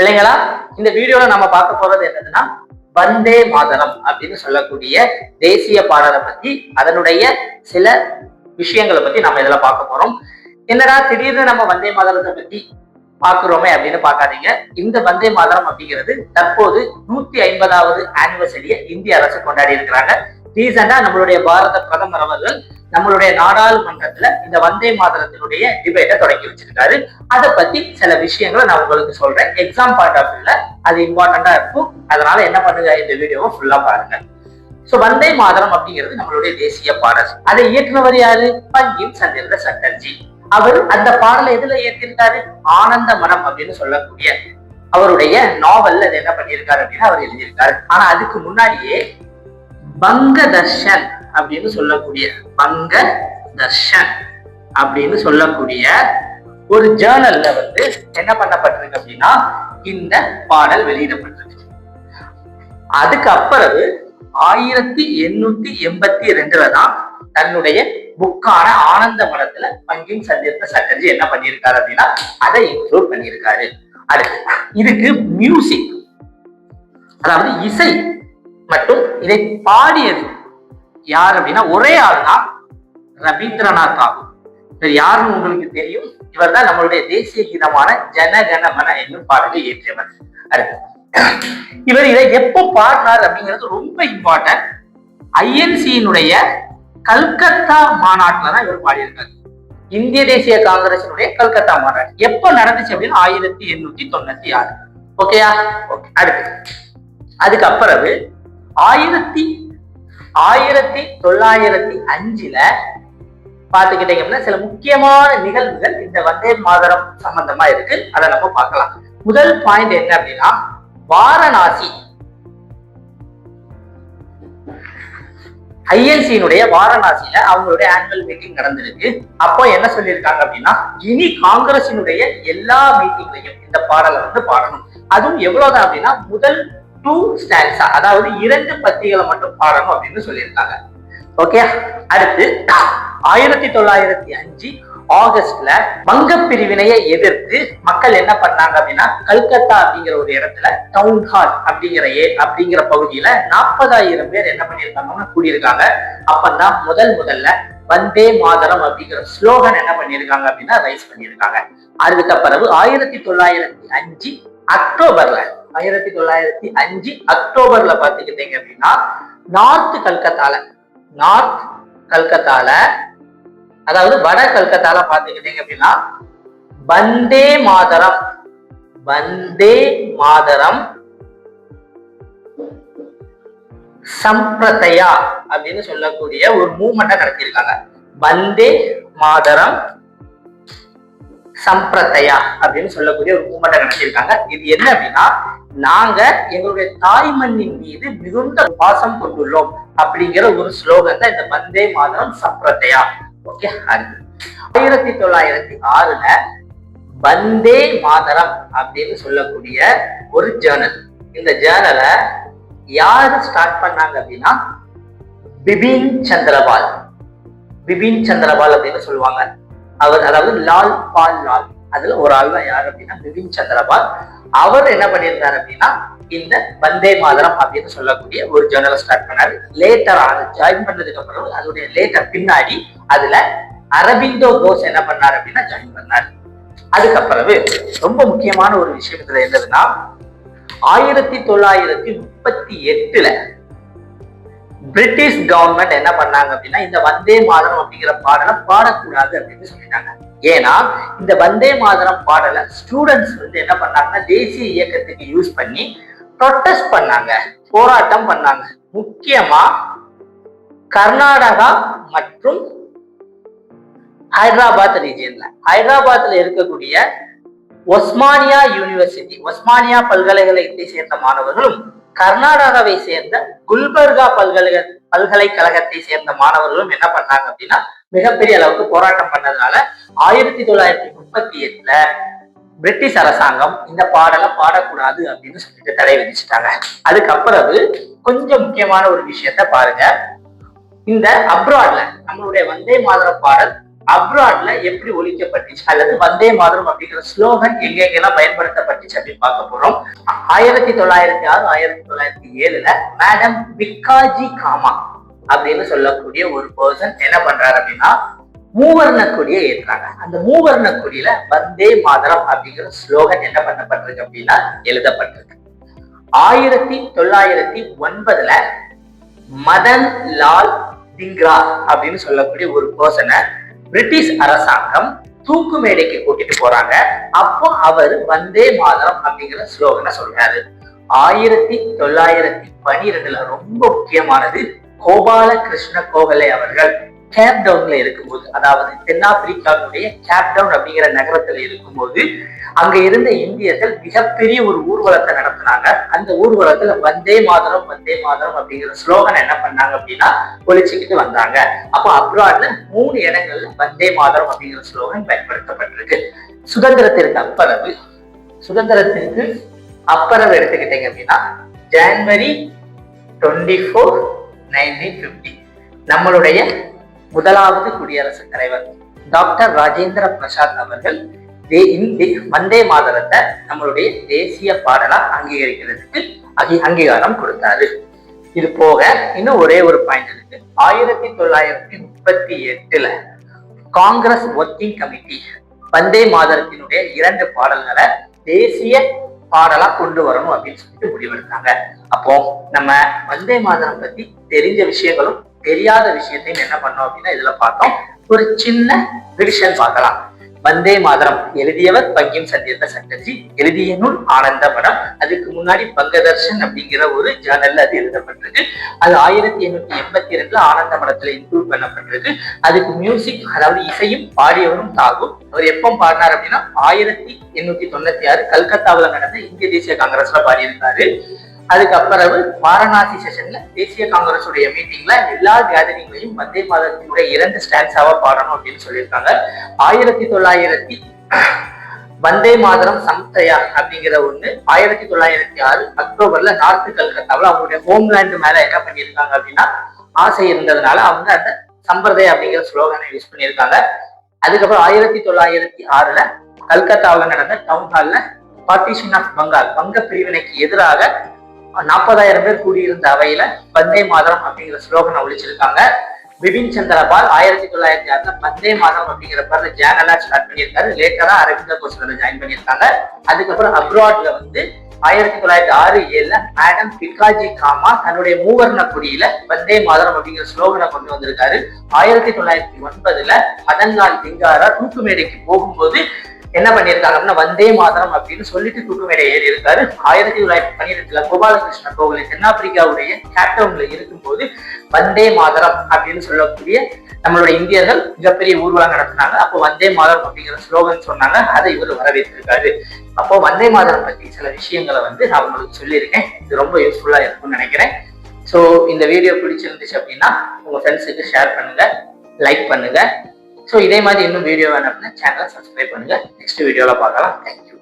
இல்லைங்களா இந்த வீடியோல நம்ம பார்க்க போறது என்னதுன்னா வந்தே மாதரம் அப்படின்னு சொல்லக்கூடிய தேசிய பாடலை பத்தி அதனுடைய சில விஷயங்களை பத்தி நம்ம இதுல பார்க்க போறோம். என்னடா திடீர்னு நம்ம வந்தே மாதரத்தை பத்தி பாக்குறோமே அப்படின்னு பார்க்காதீங்க. இந்த வந்தே மாதரம் அப்படிங்கிறது தற்போது நூத்தி ஐம்பதாவது ஆனிவர்சரியை இந்திய அரசு கொண்டாடி இருக்கிறாங்க. ரீசெண்டா நம்மளுடைய பாரத பிரதமர் அவர்கள் நம்மளுடைய நாடாளுமன்றத்துல இந்த வந்தே மாதரத்தினுடைய டிபேட்டை தொடங்கி வச்சிருக்காரு. அதை பத்தி சில விஷயங்களை நான் உங்களுக்கு சொல்றேன். எக்ஸாம் பாயிண்ட் ஆஃப் வியூல அது இம்பார்ட்டண்டா இருக்கும். அதனால என்ன பண்ணுங்க? இந்த வீடியோவை ஃபுல்லா பாருங்க. ஸோ வந்தே மாதரம் அப்படிங்கிறது நம்மளுடைய தேசிய பாடல். அதை இயற்றினவர் யாரு? பங்கிம் சந்திர சட்டர்ஜி. அவர் அந்த பாடலை எதுல இயற்றிருக்காரு? ஆனந்த மனம் அப்படின்னு சொல்லக்கூடிய அவருடைய நாவல்ல அது என்ன பண்ணியிருக்காரு அப்படின்னா அவர் எழுதியிருக்காரு. ஆனா அதுக்கு முன்னாடியே பங்க தர்ஷன் அப்படின்னு சொல்லக்கூடிய பங்க தர்ஷன் அப்படின்னு சொல்லக்கூடிய ஒரு ஜேர்னல்ல வந்து என்ன பண்ணப்பட்டிருக்கு அப்படின்னா இந்த பாடல் வெளியிடப்பட்டிருக்கு. அதுக்கு அப்புறம் ஆயிரத்தி எண்ணூத்தி எண்பத்தி ரெண்டுல தான் தன்னுடைய புக்கான ஆனந்த மடத்துல பங்கிங் சந்தித்த சட்டர்ஜி என்ன பண்ணியிருக்காரு அப்படின்னா அதை இன்க்ளூட் பண்ணியிருக்காரு. அடுத்து இதுக்கு மியூசிக் அதாவது இசை மற்றும் இதை பாடியது யார் அப்படின்னா ஒரே ஆள் தான் ரவீந்திரநாத் தாகூர். இவர் யாருன்னு உங்களுக்கு தெரியும்? இவர் தான் நம்மளுடைய தேசிய கீதமான ஜனகணமன என்னும் பாடலை இயற்றியவர். அடுத்து இவர் இதை எப்போ பாடினார் அப்படிங்கிறது ரொம்ப இம்பார்ட்டன்ட் ஐஎன்சியினுடைய கல்கத்தா மாநாட்டுல தான் இவர் பாடியிருக்காரு. இந்திய தேசிய காங்கிரசினுடைய கல்கத்தா மாநாடு. எப்ப நடந்துச்சு அப்படின்னு ஆயிரத்தி எண்ணூத்தி தொண்ணூத்தி ஆறு. ஓகேயா ஓகே அடுத்து. அதுக்கப்புறம் ஆயிரத்தி ஆயிரத்தி தொள்ளாயிரத்தி அஞ்சுல பாத்துக்கிட்டீங்க அப்படின்னா சில முக்கியமான நிகழ்வுகள் இந்த வந்தே மாதரம் சம்பந்தமா இருக்கு. அதை நம்ம பார்க்கலாம். முதல் பாயிண்ட் என்ன அப்படின்னா வாரணாசி. ஐஎன்சியினுடைய வாரணாசியில அவங்களுடைய ஆனுவல் மீட்டிங் நடந்திருக்கு. அப்போ என்ன சொல்லியிருக்காங்க அப்படின்னா இனி காங்கிரசினுடைய எல்லா மீட்டிங்லையும் இந்த பாடலை வந்து பாடணும். அதுவும் எவ்வளவுதான் அப்படின்னா முதல் டூ ஸ்டான்ஸா அதாவது இரண்டு பத்திகளை மட்டும் பாடணும் அப்படின்னு சொல்லியிருக்காங்க. ஓகே அடுத்து ஆயிரத்தி தொள்ளாயிரத்தி அஞ்சு ஆகஸ்ட்ல வங்க பிரிவினையை எதிர்த்து மக்கள் என்ன பண்ணாங்க அப்படின்னா கல்கத்தா அப்படிங்கிற ஒரு இடத்துல டவுன் ஹால் அப்படிங்கிற ஏ அப்படிங்கிற பகுதியில நாற்பதாயிரம் பேர் என்ன பண்ணியிருக்காங்கன்னா கூடியிருக்காங்க. அப்பதான் முதல் முதல்ல வந்தே மாதரம் அப்படிங்கிற ஸ்லோகன் என்ன பண்ணியிருக்காங்க அப்படின்னா ரைஸ் பண்ணியிருக்காங்க. அதுக்கு பிறகு ஆயிரத்தி தொள்ளாயிரத்தி அஞ்சு அக்டோபர்ல ஆயிரத்தி தொள்ளாயிரத்தி அஞ்சு அக்டோபர்ல பாத்துக்கிட்டீங்க அப்படின்னா நார்த் கல்கத்தால நார்த் கல்கத்தால அதாவது வட கல்கத்தால பாத்துக்கிட்டீங்க அப்படின்னா வந்தே மாதரம் வந்தே மாதரம் சம்பிரதையா அப்படின்னு சொல்லக்கூடிய ஒரு மூவ்மெண்ட்டை நடத்தியிருக்காங்க. வந்தே மாதரம் சம்பிரதையா அப்படின்னு சொல்லக்கூடிய ஒரு மூமெண்ட்டை நடத்தியிருக்காங்க. இது என்ன அப்படின்னா நாங்க எங்களுடைய தாய்மண்ணின் மீது மிகுந்த பாசம் கொண்டுள்ளோம் அப்படிங்கிற ஒரு ஸ்லோகன் தான் இந்த வந்தே மாதரம் சம்பிரதயா. ஓகே ஆயிரத்தி தொள்ளாயிரத்தி ஆறுல வந்தே மாதரம் அப்படின்னு சொல்லக்கூடிய ஒரு ஜேர்னல் இந்த ஜேர்னலை யாரு ஸ்டார்ட் பண்ணாங்க அப்படின்னா பிபின் சந்திரபால். பிபின் சந்திரபால் அப்படின்னு சொல்லுவாங்க. அவர் அதாவது லால் பால் லால். அதுல ஒரு ஆள் தான் யார் அப்படின்னா பிபின் சந்திரபால். அவர் என்ன பண்ணியிருந்தார் அப்படின்னா இந்த வந்தே மாதரம் அப்படின்னு சொல்லக்கூடிய ஒரு ஜேர்னலை ஸ்டார்ட் பண்ணாரு. லேட்டர் அது ஜாயின் பண்ணதுக்கு அப்புறம் அதோடைய லேட்டர் பின்னாடி அதுல அரபிந்தோ கோஸ் என்ன பண்ணாரு அப்படின்னா ஜாயின் பண்ணாரு. அதுக்கப்புறவு ரொம்ப முக்கியமான ஒரு விஷயம் இதுல என்னதுன்னா ஆயிரத்தி தொள்ளாயிரத்தி முப்பத்தி எட்டுல பிரிட்டிஷ் கவர்மெண்ட் என்ன பண்ணாங்க அப்படின்னா இந்த வந்தே மாதரம் அப்படிங்கிற பாடலை பாடக்கூடாது அப்படின்னு சொல்லிட்டாங்க. ஏன்னா இந்த வந்தே மாதரம் பாடலை ஸ்டூடெண்ட்ஸ் வந்து என்ன பண்ணாங்கன்னா தேசிய இயக்கத்துக்கு யூஸ் பண்ணி ப்ரொட்டஸ்ட் பண்ணாங்க போராட்டம் பண்ணாங்க. முக்கியமா கர்நாடகா மற்றும் ஹைதராபாத் ரீஜியன்ல ஹைதராபாத்ல இருக்கக்கூடிய ஒஸ்மானியா யூனிவர்சிட்டி ஒஸ்மானியா பல்கலைக்கழகத்தை சேர்ந்த மாணவர்களும் கர்நாடகாவை சேர்ந்த குல்பர்கா பல்கலை பல்கலைக்கழகத்தை சேர்ந்த மாணவர்களும் என்ன பண்ணாங்க அப்படின்னா மிகப்பெரிய அளவுக்கு போராட்டம் பண்ணதுனால ஆயிரத்தி தொள்ளாயிரத்தி முப்பத்தி எட்டுல பிரிட்டிஷ் அரசாங்கம் இந்த பாடலை பாடக்கூடாது அப்படின்னு சொல்லிட்டு தடை விதிச்சுட்டாங்க. அதுக்கப்புறம் கொஞ்சம் முக்கியமான ஒரு விஷயத்த பாருங்க. இந்த அப்ராட்ல நம்மளுடைய வந்தே மாதரம் பாடல் அப்ராட்ல எப்படி ஒழிக்கப்பட்டுச்சு? அல்லது வந்தே மாதரம் அப்படிங்கிற ஸ்லோகன் எங்கெங்கெல்லாம் பயன்படுத்தப்பட்டுச்சு அப்படின்னு பார்க்க போறோம். ஆயிரத்தி தொள்ளாயிரத்தி ஆறு ஆயிரத்தி தொள்ளாயிரத்தி ஏழுல மேடம் பிக்காஜி காமா அப்படின்னு சொல்லக்கூடிய ஒரு பர்சன் என்ன பண்றாரு அப்படின்னா மூவர்ண கொடியை ஏற்றுறாங்க அந்த மூவர்ண கொடியில வந்தே மாதரம் அப்படிங்கிற ஸ்லோகன் என்ன பண்ணப்பட்டிருக்கு அப்படின்னா எழுதப்பட்டிருக்கு. ஆயிரத்தி தொள்ளாயிரத்தி ஒன்பதுல மதன் லால் திங்ரா அப்படின்னு சொல்லக்கூடிய ஒரு பர்சனை பிரிட்டிஷ் அரசாங்கம் தூக்கு மேடைக்கு கூட்டிட்டு போறாங்க. அப்போ அவர் வந்தே மாதரம் அப்படிங்கிற ஸ்லோகனை சொல்றாரு. ஆயிரத்தி தொள்ளாயிரத்தி பனிரெண்டுல ரொம்ப முக்கியமானது கோபால கிருஷ்ண கோகலே அவர்கள் கேப் டவுன்ல இருக்கும்போது அதாவது தென்னாப்பிரிக்காவுடைய கேப் டவுன் அப்படிங்கிற நகரத்துல இருக்கும்போது அங்க இருந்த இந்தியர்கள் மிகப்பெரிய ஒரு ஊர்வலத்தை நடத்தினாங்க. அந்த ஊர்வலத்துல வந்தே மாதரம் வந்தே மாதரம் அப்படிங்கிற ஸ்லோகன் என்ன பண்ணாங்க அப்படின்னா ஒழிச்சுக்கிட்டு வந்தாங்க. அப்போ அப்ராட்ல மூணு இடங்கள்ல வந்தே மாதரம் அப்படிங்கிற ஸ்லோகன் பயன்படுத்தப்பட்டிருக்கு. சுதந்திரத்திற்கு அப்பறவு சுதந்திரத்திற்கு அப்பறவு எடுத்துக்கிட்டீங்க அப்படின்னா January twenty four nineteen fifty. நம்மளுடைய முதலாவது குடியரசுத் தலைவர் டாக்டர் ராஜேந்திர பிரசாத் அவர்கள் வந்தே மாதரத்தை நம்மளுடைய தேசிய பாடலா அங்கீகரிக்கிறதுக்கு அங்கி அங்கீகாரம் கொடுத்தாரு. இது போக இன்னும் ஒரே ஒரு பாயிண்ட் இருக்கு. ஆயிரத்தி தொள்ளாயிரத்தி முப்பத்தி எட்டுல காங்கிரஸ் ஒர்க்கிங் கமிட்டி வந்தே மாதரத்தினுடைய இரண்டு பாடல்களை தேசிய பாடலா கொண்டு வரணும் அப்படின்னு சொல்லிட்டு முடிவெடுத்தாங்க அப்போ நம்ம வந்தே மாதரம் பத்தி தெரிஞ்ச விஷயங்களும் தெரியாத விஷயத்தையும் என்ன பண்ணோம் அப்படின்னா இதுல பார்த்தோம். ஒரு சின்ன ரிவிஷன் பார்க்கலாம். வந்தே மாதரம். எழுதியவர் பங்கிம் சத்யத சட்டர்ஜி எழுதிய நூல் ஆனந்த படம். அதுக்கு முன்னாடி பங்கதர்ஷன் அப்படிங்கிற ஒரு ஜேர்னல்ல அது எழுதப்பட்டிருக்கு. அது ஆயிரத்தி எண்ணூத்தி எண்பத்தி ரெண்டுல ஆனந்த படத்துல இன்க்ளூட் பண்ணப்பட்டிருக்கு. அதுக்கு மியூசிக் அதாவது இசையும் பாடியவரும் தாகும். அவர் எப்போ பாடினார் அப்படின்னா ஆயிரத்தி எண்ணூத்தி தொண்ணூத்தி ஆறு கல்கத்தாவில் நடந்த இந்திய தேசிய காங்கிரஸ்ல பாடியிருந்தாரு. அதுக்கப்புறம் வாரணாசி செஷன்ல தேசிய காங்கிரஸுடைய மீட்டிங்ல எல்லா கேதரிங்லையும் வந்தே மாதத்தினுடைய இரண்டு ஸ்டாண்ட்ஸாவா பாடணும் அப்படின்னு சொல்லியிருக்காங்க. ஆயிரத்தி தொள்ளாயிரத்தி வந்தே மாதரம் சம்தயா அப்படிங்கிற ஒண்ணு ஆயிரத்தி தொள்ளாயிரத்தி ஆறு அக்டோபர்ல நார்த்து கல்கத்தாவில் அவங்களுடைய ஹோம்லேண்டு மேல என்ன பண்ணியிருக்காங்க அப்படின்னா ஆசை இருந்ததுனால அவங்க அந்த சம்பிரதாய அப்படிங்கிற ஸ்லோகனை யூஸ் பண்ணியிருக்காங்க. அதுக்கப்புறம் ஆயிரத்தி தொள்ளாயிரத்தி ஆறுல கல்கத்தாவில் நடந்த டவுன் ஹால்ல பார்ட்டிஷன் ஆஃப் பங்கால் வங்க பிரிவினைக்கு எதிராக நாற்பதாயிரம் பேர் கூடியிருந்த அவையில வந்தே மாதரம் அப்படிங்கிற ஸ்லோகனை ஒழிச்சிருக்காங்க. பிபின் சந்திரபால் ஆயிரத்தி தொள்ளாயிரத்தி ஆறுல வந்தே மாதம் அப்படிங்கிற பேர்ல ஜேர்னலா ஸ்டார்ட் பண்ணியிருக்காரு. லேட்டரா அரவிந்த கோஷத்துல ஜாயின் பண்ணியிருக்காங்க. அதுக்கப்புறம் அப்ராட்ல வந்து ஆயிரத்தி தொள்ளாயிரத்தி ஆறு ஏழுல மேடம் பிகாஜி காமா தன்னுடைய மூவர்ண குடியில வந்தே மாதரம் அப்படிங்கிற ஸ்லோகனை கொண்டு வந்திருக்காரு. ஆயிரத்தி தொள்ளாயிரத்தி ஒன்பதுல மதன்லால் திங்காரா தூக்கு மேடைக்கு போகும்போது என்ன பண்ணியிருக்காங்க அப்படின்னா வந்தே மாதரம் அப்படின்னு சொல்லிட்டு தூக்கு மேலே ஏறி இருக்காரு ஆயிரத்தி தொள்ளாயிரத்தி பன்னிரெண்டுல கோபாலகிருஷ்ண கோவில் தென்னாப்பிரிக்காவுடைய கேப்டவுன்ல இருக்கும்போது வந்தே மாதரம் அப்படின்னு சொல்லக்கூடிய நம்மளுடைய இந்தியர்கள் மிகப்பெரிய ஊர்வலம் நடத்தினாங்க. அப்போ வந்தே மாதரம் அப்படிங்கிற ஸ்லோகன் சொன்னாங்க. அதை இவர் வரவேற்றிருக்காரு. அப்போ வந்தே மாதரம் பத்தி சில விஷயங்களை வந்து நான் உங்களுக்கு சொல்லியிருக்கேன். இது ரொம்ப யூஸ்ஃபுல்லா இருக்கும்னு நினைக்கிறேன். ஸோ இந்த வீடியோ பிடிச்சிருந்துச்சு அப்படின்னா உங்க ஃப்ரெண்ட்ஸுக்கு ஷேர் பண்ணுங்க லைக் பண்ணுங்க. ஸோ இதே மாதிரி இன்னும் வீடியோ வேணும் அப்படின்னா சேனலை சப்ஸ்கிரைப் பண்ணுங்கள் நெக்ஸ்ட் வீடியோவில் பார்க்கலாம். தேங்க்யூ